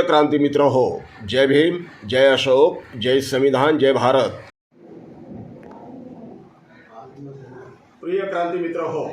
प्रिय क्रांती मित्र हो जय भीम जय अशोक जय संविधान जय भारत। प्रिय क्रांती मित्र हो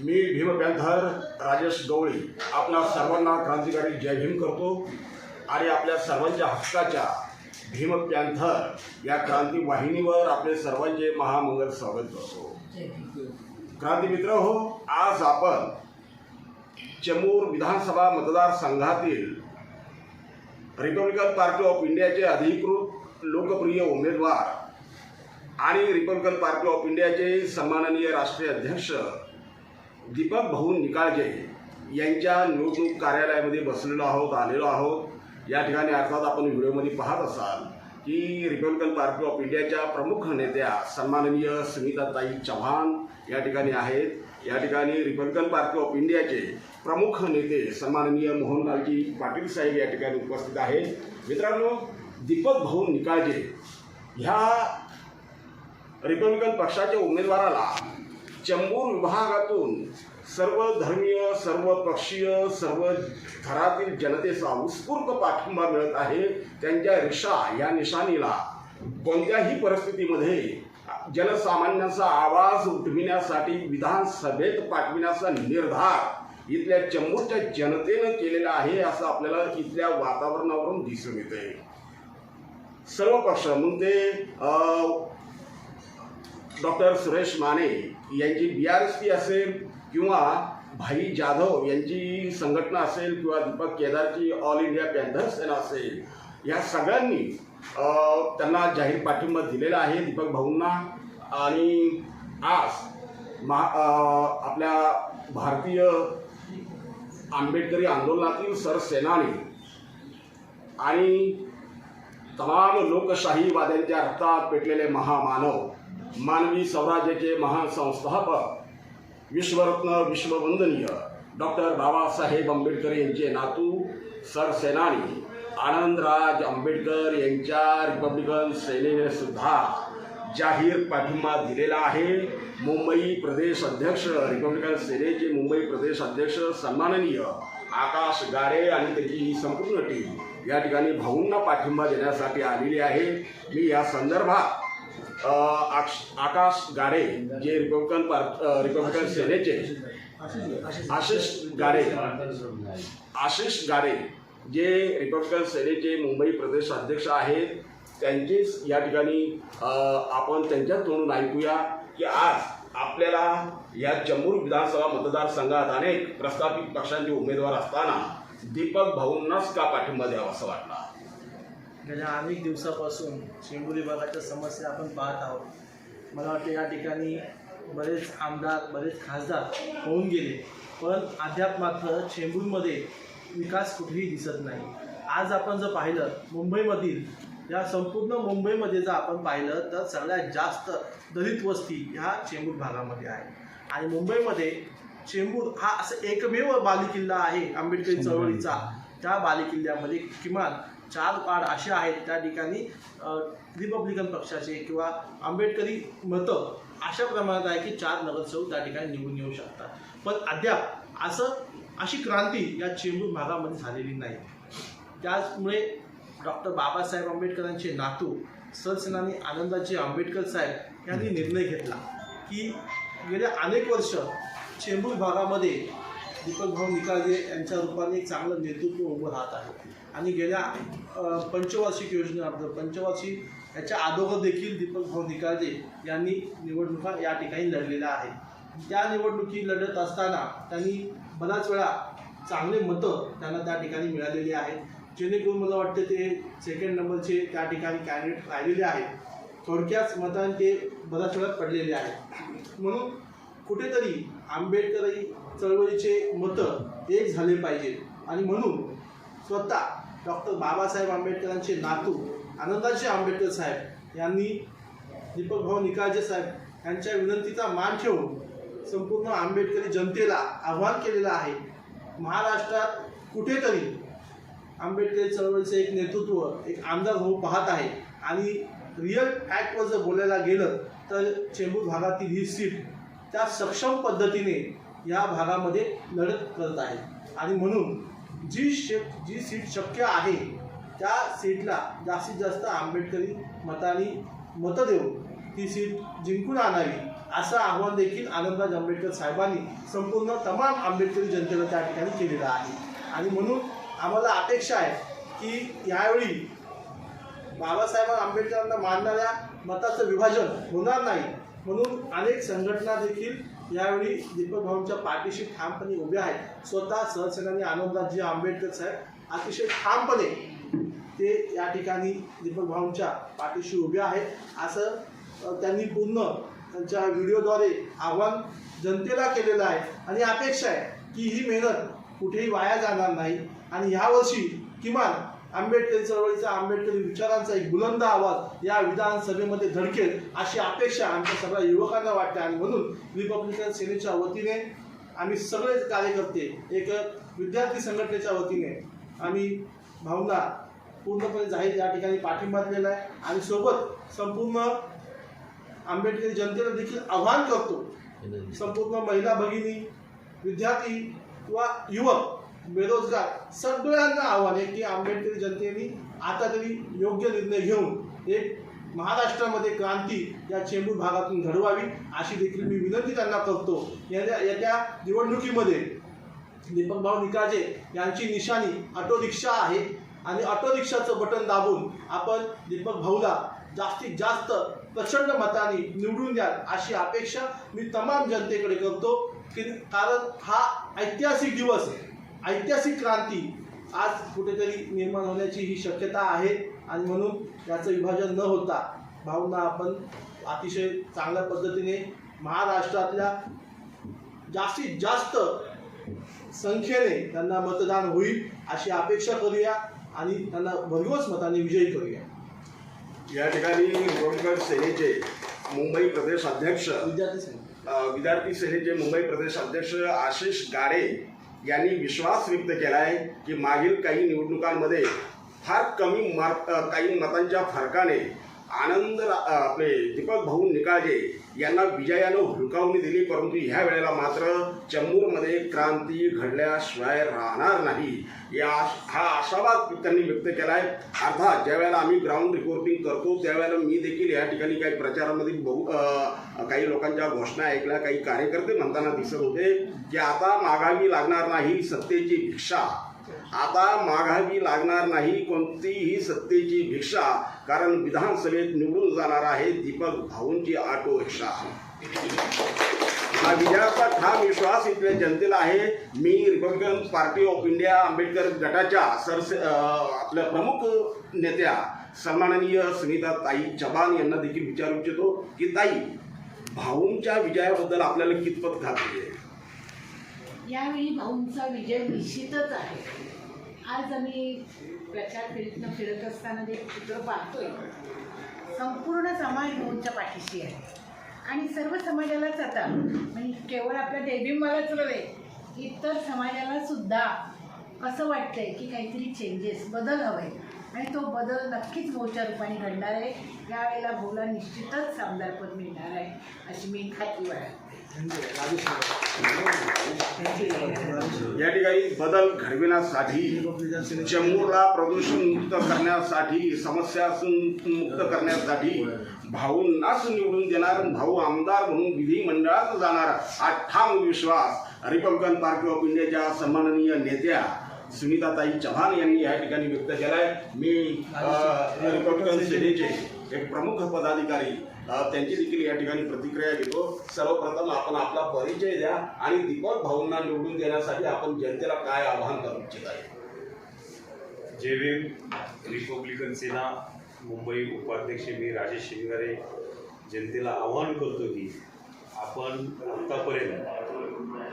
मी भीम पॅन्थर राजेश गवळी आपल्या सर्वांना क्रांतिकारी जय भीम करतो आणि आपल्या सर्वांच्या हक्काच्या भीम पॅन्थर या क्रांती वाहिनीवर आपले सर्वांचे महामंगल स्वागत करतो. क्रांती मित्र हो आज आपण चमूर विधानसभा मतदारसंघातील रिपब्लिकन पार्टी ऑफ इंडियाचे अधिकृत लोकप्रिय उमेदवार आणि रिपब्लिकन पार्टी ऑफ इंडियाचे सन्माननीय राष्ट्रीय अध्यक्ष दीपक भाऊ निकाळजे यांच्या निवडणूक कार्यालयामध्ये बसलेलो आहोत आलेलो आहोत. या ठिकाणी अर्थात आपण व्हिडिओमध्ये पाहत असाल की रिपब्लिकन पार्टी ऑफ इंडियाच्या प्रमुख नेत्या सन्माननीय सुनीताताई चव्हाण या ठिकाणी आहेत. या ठिकाणी रिपब्लिकन पार्टी ऑफ इंडियाचे प्रमुख नेते सन्माननीय मोहनलालजी पाटील साहेब या ठिकाणी उपस्थित आहेत मित्रांनो दीपक भाऊ निकाळजे ह्या रिपब्लिकन पक्षाच्या उमेदवाराला चंबूर विभागातून सर्व धर्मीय सर्व पक्षीय सर्व थरातील जनतेचा उत्स्फूर्त पाठिंबा मिळत आहे. त्यांच्या रिक्षा या निशाणीला कोणत्याही परिस्थितीमध्ये जनसामान्यांचा आवाज उठविण्यासाठी विधानसभेत पाठविण्याचा निर्धार इथल्या चंबूरच्या जनतेनं केलेला आहे असं आपल्याला इथल्या वातावरणावरून दिसून येते सर्व पक्ष म्हणजे अं, डॉक्टर सुरेश माने यांची बी आर एस पी असेल किंवा भाई जाधव यांची संघटना असेल किंवा दीपक केदारची ऑल इंडिया पॅन्थर सेना असेल या सगळ्यांनी त्यांना जाहीर पाठिंबा दिलेला आहे दीपक भाऊंना. आणि आज महा आपल्या भारतीय आंबेडकरी आंदोलनातील सरसेनानी आणि तमाम लोकशाहीवाद्यांच्या रक्तात पेटलेले महामानव मानवी स्वराज्याचे महासंस्थापक विश्वरत्न विश्ववंदनीय डॉक्टर बाबासाहेब आंबेडकर यांचे नातू सरसेनानी आनंदराज आंबेडकर यांच्या रिपब्लिकन सेनेने सुद्धा जाहीर पाठिंबा दिलेला आहे. मुंबई प्रदेश अध्यक्ष रिपब्लिकन सेनेचे मुंबई प्रदेश अध्यक्ष सन्माननीय आकाश गारे आणि त्याची ही संपूर्ण टीम या ठिकाणी भाऊंना पाठिंबा देण्यासाठी आलेली आहे. मी या संदर्भात आकाश गारे जे रिपब्लिकन पार्ट रिपब्लिकन सेनेचे आशिष गारे आशिष गारे जे रिपब्लिकन सेनेचे मुंबई प्रदेश अध्यक्ष आहेत त्यांचेच या ठिकाणी आपण त्यांच्या तोंडून ऐकूया की आज आपल्याला या चंबूर विधानसभा मतदारसंघात अनेक प्रस्थापित पक्षांचे उमेदवार असताना दीपक भाऊंनाच का पाठिंबा द्यावा असं वाटला? गेल्या अनेक दिवसापासून चेंबूर विभागाच्या समस्या आपण पाहत आहोत. मला वाटतं या ठिकाणी बरेच आमदार बरेच खासदार होऊन गेले पण अद्याप मात्र चेंबूरमध्ये विकास कुठेही दिसत नाही. आज आपण जर पाहिलं मुंबईमधील या संपूर्ण मुंबईमध्ये जर आपण पाहिलं तर सगळ्यात जास्त दलित वस्ती ह्या चेंबूर भागामध्ये आहे. आणि मुंबईमध्ये चेंबूर हा असं एकमेव बालेकिल्ला आहे आंबेडकरी चळवळीचा. त्या बालेकिल्ल्यामध्ये किमान चार वार्ड असे आहेत. त्या ठिकाणी रिपब्लिकन पक्षाचे किंवा आंबेडकरी मतं अशा प्रमाणात आहे की चार नगरसेवक त्या ठिकाणी निवडून येऊ शकतात. पण अद्याप असं अशी क्रांती या चेंबूर भागामध्ये झालेली नाही. त्याचमुळे डॉक्टर बाबासाहेब आंबेडकरांचे नातू सरसेनानी आनंदाजी आंबेडकर साहेब यांनी निर्णय घेतला की गेल्या अनेक वर्ष चेंबूर भागामध्ये दीपक भाऊ निकाळजे यांच्या रूपाने एक चांगलं नेतृत्व उभं राहत आहे. आणि गेल्या पंचवार्षिक योजनेअंतर्गत पंचवार्षिक याच्या अगोदर देखील दीपक भाऊ निकाळजे यांनी निवडणुका या ठिकाणी लढलेल्या आहेत. त्या निवडणुकी लढत असताना त्यांनी बऱ्याच वेळा चांगले मतं त्यांना त्या ठिकाणी मिळालेली आहेत. जेणेकरून मला वाटतं ते सेकंड नंबरचे त्या ठिकाणी कॅन्डिडेट राहिलेले आहेत. थोडक्याच मतांनी ते बऱ्याच वेळात पडलेले आहेत म्हणून कुठेतरी आंबेडकरी चळवळीचे मतं एक झाले पाहिजे. आणि म्हणून स्वतः डॉक्टर बाबासाहेब आंबेडकरांचे नातू आनंदाचे आंबेडकर साहेब यांनी दीपक भाऊ निकाळजे साहेब यांच्या विनंतीचा मान ठेवून संपूर्ण आंबेडकरी जनतेला आव्हान केलेलं आहे. महाराष्ट्रात कुठेतरी आंबेडकरी चळवळीचं एक नेतृत्व एक आमदार होऊ पाहत आहे. आणि रिअल ॲक्टवर जर बोलायला गेलं तर चेंबूर भागातील ही सीट त्या सक्षम पद्धतीने या भागामध्ये लढत करत आहे. आणि म्हणून जी शे जी सीट शक्य आहे त्या सीटला जास्तीत जास्त आंबेडकरी मतांनी मतं देऊन ती सीट जिंकून आणावी असं आव्हान देखील आनंदराज आंबेडकर साहेबांनी संपूर्ण तमाम आंबेडकरी जनतेला त्या ठिकाणी केलेलं आहे. आणि म्हणून आम्हाला अपेक्षा आहे की यावेळी बाबासाहेब आंबेडकरांना मानणाऱ्या मताचं विभाजन होणार नाही. म्हणून अनेक संघटना देखील यावेळी दीपक भाऊंच्या पाठीशी ठामपणे उभ्या आहेत. स्वतः सहसेनानी आनंदराजी आंबेडकर साहेब अतिशय ठामपणे ते या ठिकाणी दीपक भाऊंच्या पाठीशी उभे आहेत. असं त्यांनी पूर्ण त्यांच्या व्हिडिओद्वारे आव्हान जनतेला केलेलं आहे. आणि अपेक्षा आहे की ही मेहनत कुठेही वाया जाणार नाही. आणि यावर्षी किमान आंबेडकरी चळवळीचा आंबेडकरी विचारांचा एक बुलंद आवाज या विधानसभेमध्ये धडकेल अशी अपेक्षा आमच्या सगळ्या युवकांना वाटते. आणि म्हणून रिपब्लिकन सेनेच्या वतीने आम्ही सगळेच कार्यकर्ते एक विद्यार्थी संघटनेच्या वतीने आम्ही भावना पूर्णपणे जाहीर या ठिकाणी पाठिंबा दिलेला आहे. आणि सोबत संपूर्ण आंबेडकरी जनतेला देखील आव्हान करतो. संपूर्ण महिला भगिनी विद्यार्थी किंवा युवक बेरोजगार सगळ्यांना आव्हान आहे की आंबेडकरी जनतेने आता तरी योग्य निर्णय घेऊन एक महाराष्ट्रामध्ये क्रांती या चेंबूर भागातून घडवावी अशी देखील मी विनंती त्यांना करतो. येत्या येत्या निवडणुकीमध्ये दीपक भाऊ निकाजे यांची निशाणी ऑटो रिक्षा आहे आणि ऑटो रिक्षाचं बटन दाबून आपण दीपक भाऊला जास्तीत जास्त प्रचंड मताने निवडून द्याल अशी अपेक्षा मी तमाम जनतेकडे करतो की कारण हा ऐतिहासिक दिवस आहे ऐतिहासिक क्रांती आज कुठेतरी निर्माण होण्याची ही शक्यता आहे. आणि म्हणून याचं विभाजन न होता भाऊंना आपण अतिशय चांगल्या पद्धतीने महाराष्ट्रातल्या जास्तीत जास्त संख्येने त्यांना मतदान होईल अशी अपेक्षा करूया आणि त्यांना भरघोस मताने विजयी करूया. या ठिकाणी रिपब्लिकन सेनेचे मुंबई प्रदेश अध्यक्ष विद्यार्थी विद्यार्थी सेनेचे मुंबई प्रदेश अध्यक्ष आशिष गारे यांनी विश्वास व्यक्त केला आहे की मागील काही निवडणुकांमध्ये फार कमी मार काही मतांच्या फरकाने आनंद आपले दीपक भाऊ निकाळजे यांना विजयानं हुलकावणी दिली परंतु ह्या वेळेला मात्र चेंबूरमध्ये क्रांती घडल्याशिवाय राहणार नाही. या हा आशावाद त्यांनी व्यक्त केला आहे अर्थात ज्या वेळेला आम्ही ग्राउंड रिपोर्टिंग करतो त्यावेळेला मी देखील या ठिकाणी काही प्रचारामध्ये बहु काही लोकांच्या घोषणा ऐकल्या काही कार्यकर्ते म्हणताना दिसत होते की आता मागावी लागणार नाही सत्तेची भिक्षा. आता माघावी लागणार नाही कोणतीही सत्तेची भिक्षा कारण विधानसभेत निवडून जाणार आहे दीपक भाऊंची ऑटो रिक्षा. हा विजयाचा ठाम विश्वास इथल्या जनतेला आहे. मी Republican party of India Ambedkar गटाच्या सरसे आपल्या प्रमुख नेत्या सन्माननीय सुनीता ताई चबान यांना देखील विचारू इच्छितो की ताई भाऊंच्या विजयाबद्दल आपल्याला कितपत घातली आहे? यावेळी भाऊंचा विजय निश्चितच आहे. आज आम्ही प्रचार फेरीतनं फिरत असताना जे चित्र पाहतोय संपूर्ण समाज भाऊंच्या पाठीशी आहे. आणि सर्व समाजालाच आता म्हणजे केवळ आपल्या देवीमालाच नव्हे इतर समाजाला सुद्धा असं वाटतंय की काहीतरी चेंजेस बदल हवे. आणि तो बदल नक्कीच भाऊच्या रूपाने घडणार आहे. यावेळेला भाऊला निश्चितच आमदारपद मिळणार आहे अशी मी खात्री बाळगते. या ठिकाणी बदल घडविण्यासाठी चेंबूरला प्रदूषण मुक्त करण्यासाठी समस्या मुक्त करण्यासाठी भाऊंनाच निवडून देणार भाऊ आमदार म्हणून विधिमंडळात जाणार हा ठाम विश्वास. रिपब्लिकन पार्टी ऑफ इंडियाच्या सन्माननीय नेत्या सुनीताताई चव्हाण यांनी या ठिकाणी व्यक्त केलाय. मी अ, रिपब्लिकन सेनेचे एक प्रमुख पदाधिकारी त्यांची देखील या ठिकाणी प्रतिक्रिया घेतो सर्वप्रथम आपण आपला परिचय द्या आणि दीपक भाऊंना निवडून देण्यासाठी आपण जनतेला काय आवाहन करू इच्छित आहे? जय भीम रिपब्लिकन सेना मुंबई उपाध्यक्ष मी राजेश शिंगारे. जनतेला आवाहन करतो की आपण आत्तापर्यंत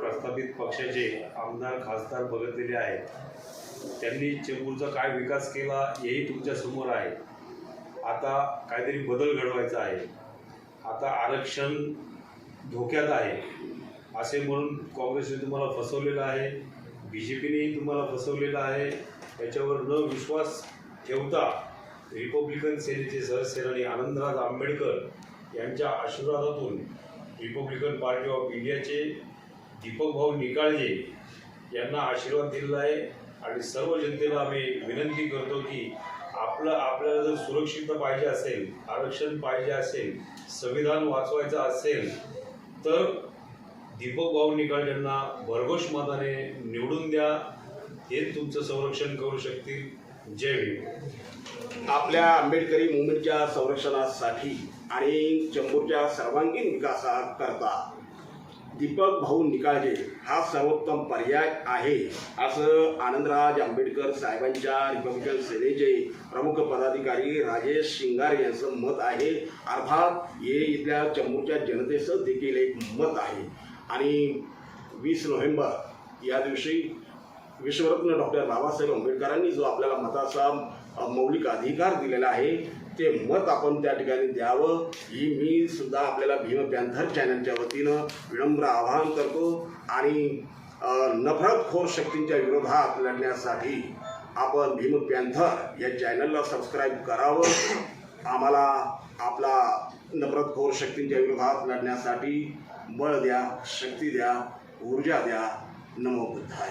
प्रस्थापित पक्षाचे आमदार खासदार बघितलेले आहेत. त्यांनी चेंबूरचा काय विकास केला हेही तुमच्यासमोर आहे. आता काहीतरी बदल घडवायचा आहे. आता आरक्षण धोक्यात आहे. असे म्हणून काँग्रेसने तुम्हाला फसवलेलं आहे. बी जे पीनेही तुम्हाला फसवलेलं आहे. त्याच्यावर न विश्वास ठेवता रिपब्लिकन सेनेचे सरसेनानी आनंदराज आंबेडकर यांच्या आशीर्वादातून रिपब्लिकन पार्टी ऑफ इंडियाचे दीपक भाऊ निकाळजे यांना आशीर्वाद दिलेला आहे. आणि सर्व जनतेला आम्ही विनंती करतो की आपलं आपल्याला जर सुरक्षितता पाहिजे असेल आरक्षण पाहिजे असेल संविधान वाचवायचं असेल तर दीपक भाऊ निकालजांना भरघोष मताने निवडून द्या हे तुमचं संरक्षण करू शकतील. जय भीम. आपल्या आंबेडकरी मुवमेंटच्या संरक्षणासाठी आणि चंबूरच्या सर्वांगीण विकासाकरता दीपक भाऊ निकाळजे हा सर्वोत्तम पर्याय आहे असं आनंदराज आंबेडकर साहेबांच्या रिपब्लिकन सेनेचे प्रमुख पदाधिकारी राजेश शिंगारे यांचं मत आहे. अर्थात हे इथल्या चंबूरच्या जनतेचं देखील एक मत आहे. आणि वीस नोव्हेंबर या दिवशी विश्वरत्न डॉक्टर बाबासाहेब आंबेडकरांनी जो आपल्याला मताचा मौलिक अधिकार दिलेला आहे ते मत आपण त्या ठिकाणी द्यावं ही मी सुद्धा आपल्याला भीम पॅन्थर चॅनलच्या वतीनं विनम्र आवाहन करतो आणि नफरतखोर शक्तींच्या विरोधात लढण्यासाठी आपण भीम पॅन्थर या चॅनलला सबस्क्राईब करावं. आम्हाला आपला नफरतखोर शक्तींच्या विरोधात लढण्यासाठी बळ द्या शक्ती द्या ऊर्जा द्या. नमो बुद्धाय.